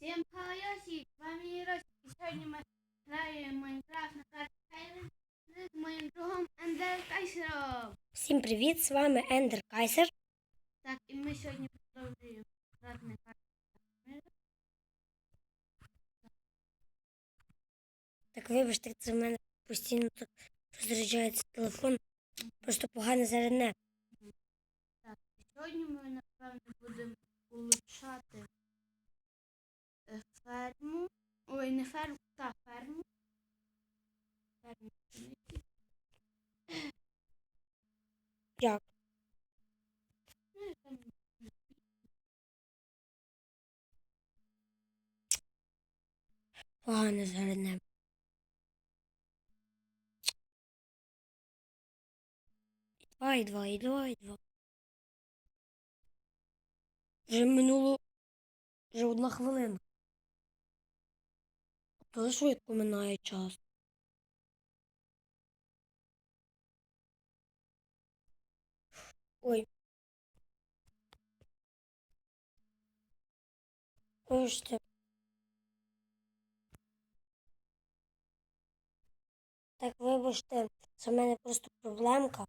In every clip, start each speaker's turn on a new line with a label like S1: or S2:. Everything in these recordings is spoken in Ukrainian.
S1: Всем хайосі, з вами Єрось, і сьогодні ми граємо Майнкрафт на карті Хайлен з моїм другом Ендер Кайсером.
S2: Всім привіт! З вами Ендер Кайсер.
S1: Так, і ми сьогодні продовжуємо грати на карті.
S2: Так вибачте, це в мене постійно так розряджається телефон. Просто погано зарядне.
S1: Так, сьогодні ми, напевно, будемо улучшати не ферму, та ферму. Ферму.
S2: Як? Погано зарядне. Два і два, і два, і два. Вже минуло вже одна хвилина. Дуже швидко минає час. Ой. Вибачте. Так, вибачте, це в мене просто проблемка.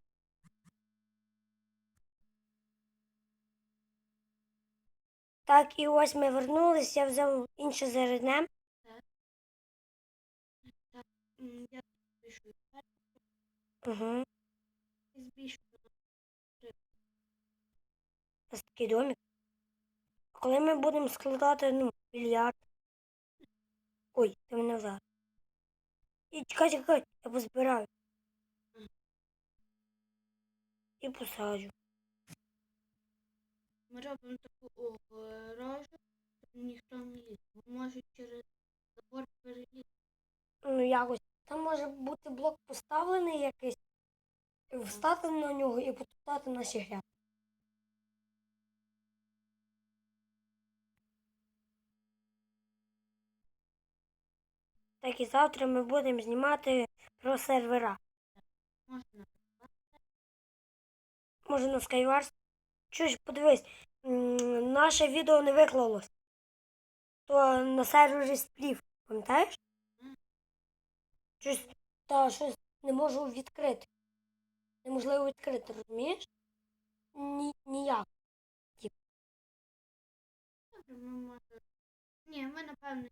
S2: Так, і ось ми вернулись, я взяв інше зарядне.
S1: Я збільшую
S2: Угу.
S1: і збільшую.
S2: Ось такий домик. Коли ми будемо складати, ну, більярд. Ой, ти мене взяв. І чекай, чекай, я позбираю. І посаджу.
S1: Ми робимо таку огорожу, щоб ніхто не ліз. Можуть через забор перелізти.
S2: Ну, якось. Там може бути блок поставлений якийсь, встати на нього і потоптати наші грядки. Так і завтра ми будемо знімати про сервера.
S1: Можна
S2: Може на Skywars? Чуєш, подивись, наше відео не виклалось. То на сервері сплів, пам'ятаєш? Щось, та щось не можу відкрити. Неможливо відкрити, розумієш? Ні, ніяк.
S1: Ні, ми напевно.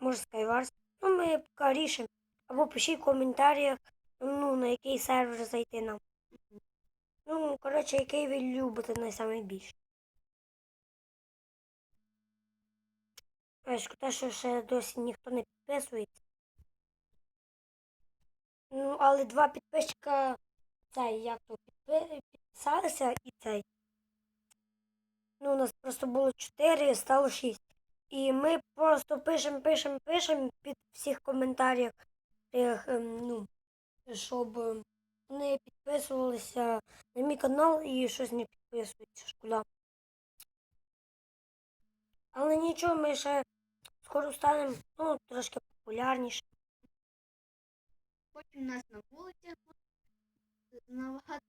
S2: Може Skywars. Ну, ми поки рішимо. Або пишіть в коментарях, ну, на який сервер зайти нам. Ну, коротше, який ви любите найбільше. Шкода, що ще досі ніхто не підписується. Ну, але два підписчика, цей, як то, підписалися і цей. Ну, у нас просто було чотири, стало шість. І ми просто пишемо, пишемо, пишемо під всіх коментарях, ем, ну, щоб ем, вони підписувалися на мій канал і щось не підписуються, шкода. Але нічого, ми ще скоро станемо ну, трошки популярніше.
S1: Потім нас на вулицях знавати.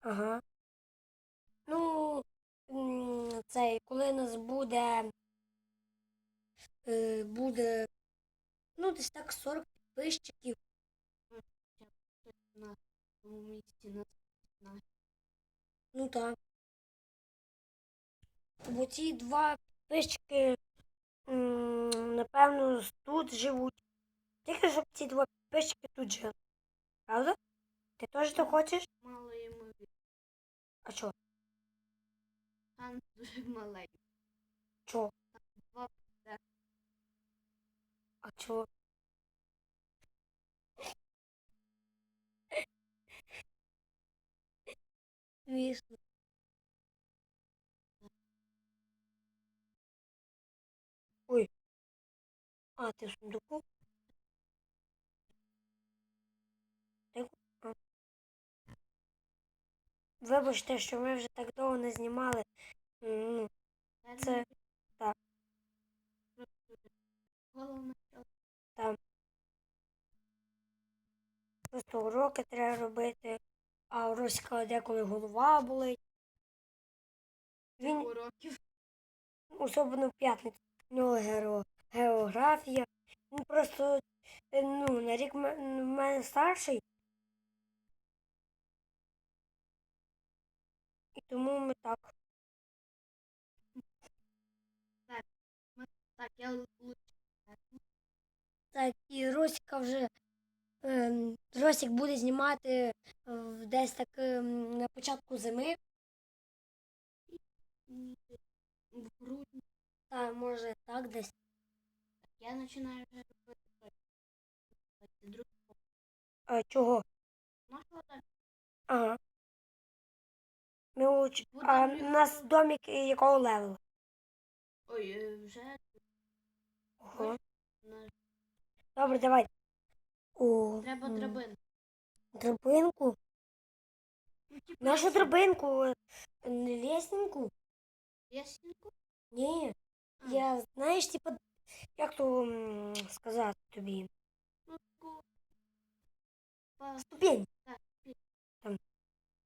S2: Ага. Ну, цей, коли нас буде, е, буде, ну, десь так 40 підписчиків. Ну так. Бо ці два підписчики, напевно, тут живуть. Тільки щоб ці два підписчики тут жили. Правда? Ти теж то хочеш?
S1: Мало йому від.
S2: А що?
S1: Шанс дуже маленький.
S2: Чо?
S1: Два
S2: А чо? Звісно. А, ти в сундуку? Вибачте, що ми вже так довго не знімали. Ну, Це- так.
S1: Головне, що
S2: Просто уроки треба робити, а у Роська деколи голова болить. Він
S1: уроків
S2: особливо в п'ятницю. У нього геро, географія. Він просто е, ну, на рік в мене старший. І тому ми так.
S1: Так, я лучше.
S2: Так, і Росіка вже ем, Росік буде знімати е, десь так ем, на початку зими.
S1: В грудні.
S2: Та може так десь.
S1: Я починаю вже робити. Друг
S2: А, чого?
S1: нашого так.
S2: Ага. Ми уч...
S1: Буде
S2: А у нас домик е, якого левела?
S1: Ой, е, вже
S2: Ого.
S1: на-
S2: Добре, давай. О,
S1: треба
S2: м,
S1: драбин.
S2: Драбинку.
S1: Ну, типу,
S2: Нашу
S1: лесен-
S2: драбинку, е, не лесенку? Ні.
S1: А.
S2: Я, знаєш, типу, як то сказати тобі?
S1: Ну, таку. Па-
S2: Ступінь.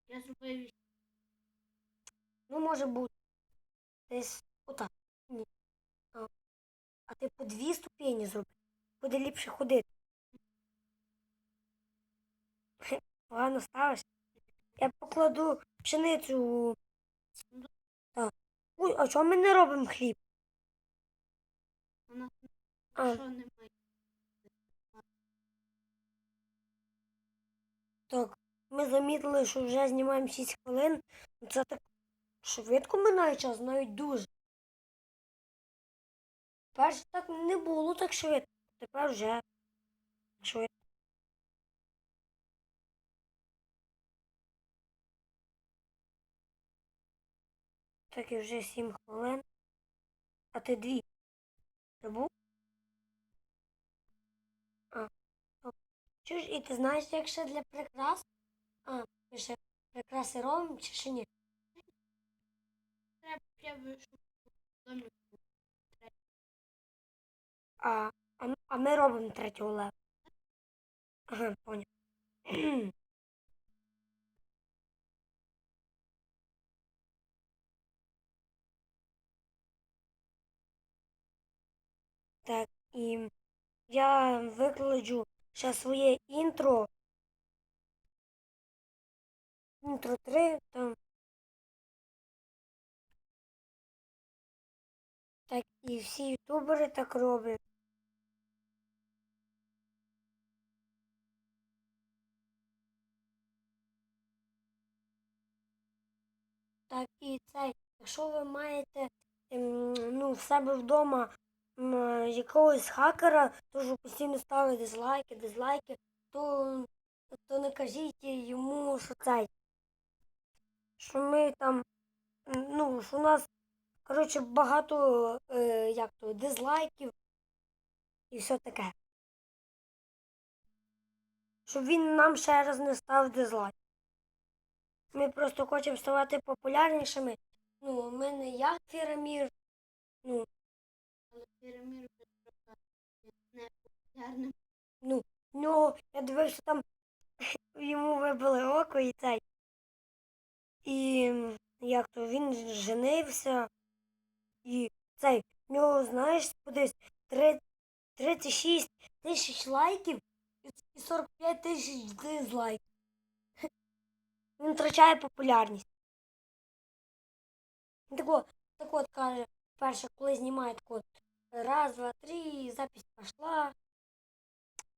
S1: Я зробив
S2: Ну, може бути. Десь отак. Ні. А, а ти по дві ступені зроби. Буде ліпше ходити. Погано ставиш. Я покладу пшеницю. Так. Ой, а чому ми не робимо хліб? А,
S1: що немає.
S2: так. Ми замітили, що вже знімаємо 6 хвилин. Це так швидко минає час, навіть дуже. Перше так не було так швидко. Тепер вже швидко. Так і вже 7 хвилин. А ти дві. Забув? А. Чуєш, і ти знаєш, як ще для прикрас? А, ми ще прикраси робимо чи ще ні?
S1: Треба, щоб.
S2: А, а, а ми робимо третього левела. Ага, поняв. Так, і я викладу ще своє інтро. Інтро 3, там. Так, і всі ютубери так роблять. Так, і цей, якщо ви маєте ем, ну, в себе вдома якогось хакера, то що постійно ставить дизлайки, дизлайки, то, то не кажіть йому, що цей, що ми там, ну, що у нас, коротше, багато е, як то, дизлайків і все таке. Щоб він нам ще раз не став дизлайк. Ми просто хочемо ставати популярнішими. Ну, ми не як Фірамір. Ну,
S1: Але пірамід не популярним.
S2: ну, нього, я дивився, там йому вибили око і цей. І як то він женився. І цей, в нього, знаєш, кудись 36 тисяч лайків і 45 тисяч дизлайків. Він втрачає популярність. Так от, так от каже, перше, коли знімає так от раз, два, три, запись пішла.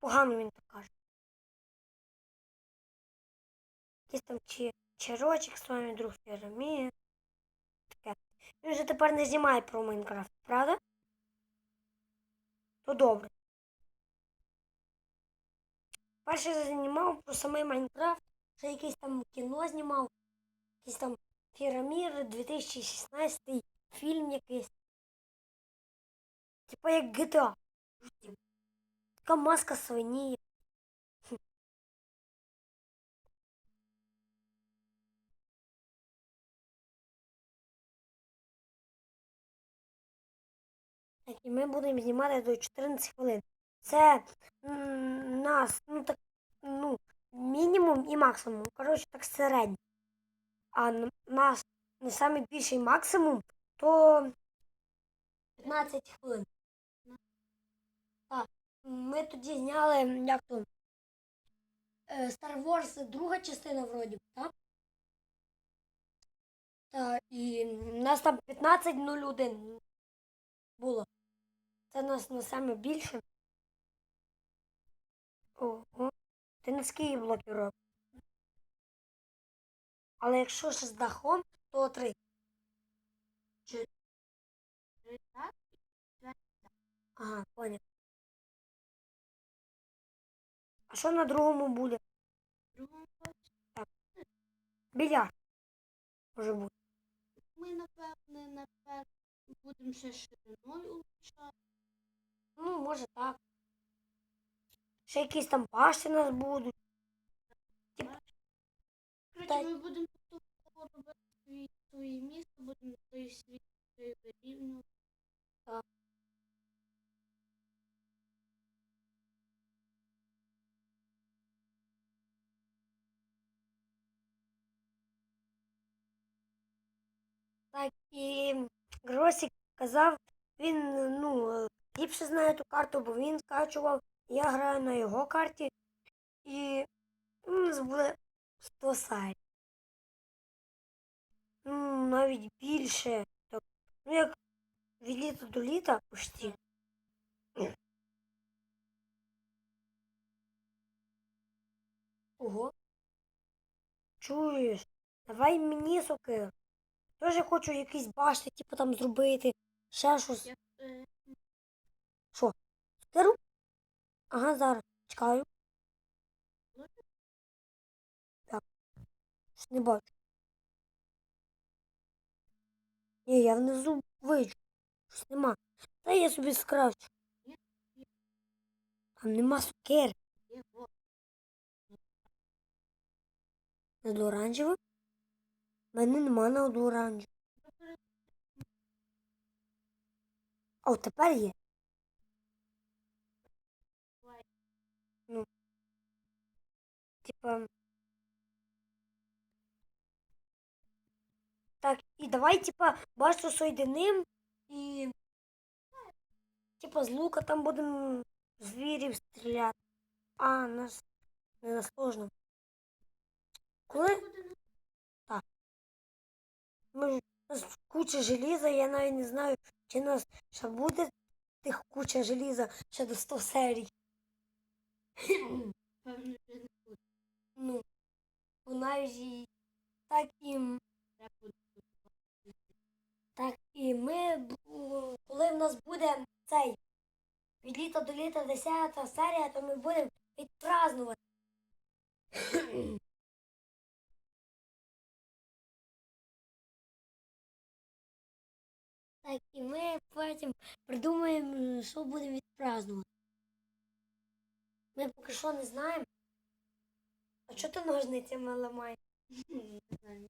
S2: Погано він так каже. Якийсь там чи, чарочок з вами друг пірамід. Таке. Він вже тепер не знімає про Майнкрафт, правда? То добре. Перше знімав про самий Майнкрафт, ще якийсь там кіно знімав, якийсь там Фірамір 2016 фільм якийсь. Типа як GTA. Така маска свині. Хм. Так, і ми будемо знімати до 14 хвилин. Це нас, ну так, ну, мінімум і максимум. Коротше, так середньо. А н- нас не найбільший максимум, то 15 хвилин. Ми тоді зняли, як то, е, Star Wars друга частина вроді, так? Так, і нас там 15.01 було. Це нас на саме більше. Ого. Ти на скільки блоків робиш? Але якщо ще з дахом, то три. Ага, поняв. А що на другому буде?
S1: другому боці.
S2: Біляр. Може бути.
S1: Ми, напевне, напевне, будемо ще шириною улучшати.
S2: Ну, може так. Ще якісь там паші у нас будуть.
S1: Коротше,
S2: Та-
S1: ми будемо тут робити своє місто, будемо світ вирівнювати.
S2: Так, і Гросік казав, він ну, ліпше знає ту карту, бо він скачував, я граю на його карті. І ну, у нас буде 100 сайт. Ну, навіть більше. Так, ну, як від літа до літа почти. Ого. Чуєш? Давай мені сокиру. Теж хочу якісь башти, типу там зробити. Ще щось.
S1: Я, е,
S2: Сокиру? Ага, зараз. Чекаю. Так. Не бачу. Ні, я внизу вийду. Щось нема. Та я собі скрачу. Там нема сокир.
S1: є.
S2: Над оранжевим? Мене нема над оранжевим. А от тепер є. Ну. Типа. Так, і давай, типа, бачу соєдиним і. Типа з лука там будемо звірів стріляти. А, нас не на сложно. Коли? Ми ж у нас куча желіза, я навіть не знаю, чи у нас ще буде тих куча желіза ще до 100 серій. Ну, навіть і так і, так і ми, коли в нас буде цей від літа до літа 10 серія, то ми будемо відпразнувати. Так, і ми потім придумаємо, що будемо відпразнувати. Ми поки що не знаємо. А чого ти ножницями ламаєш?
S1: Не знаю.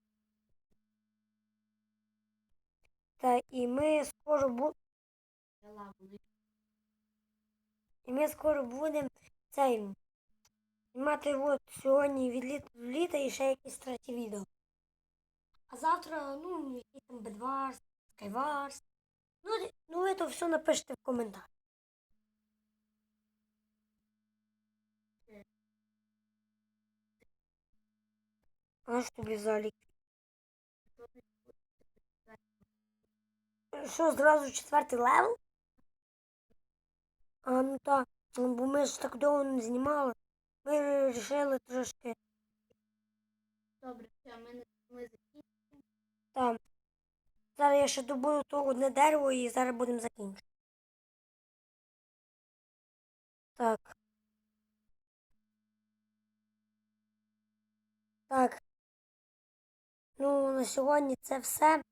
S2: Та і ми скоро бу...
S1: Я лаву
S2: і ми скоро будемо цей знімати от сьогодні від літа до літа і ще якісь треті відео. А завтра, ну, якийсь там Бедварс, Скайварс. Ну, ну ви то все напишете в коментарях. А що тобі за лік? Що, зразу четвертий левел? А, ну так, ну, бо ми ж так довго не знімали. Ми вирішили трошки
S1: Добре, все, ми, не-.
S2: Зараз я ще добуду то одне дерево і зараз будемо закінчити. Так. Так. Ну, на сьогодні це все.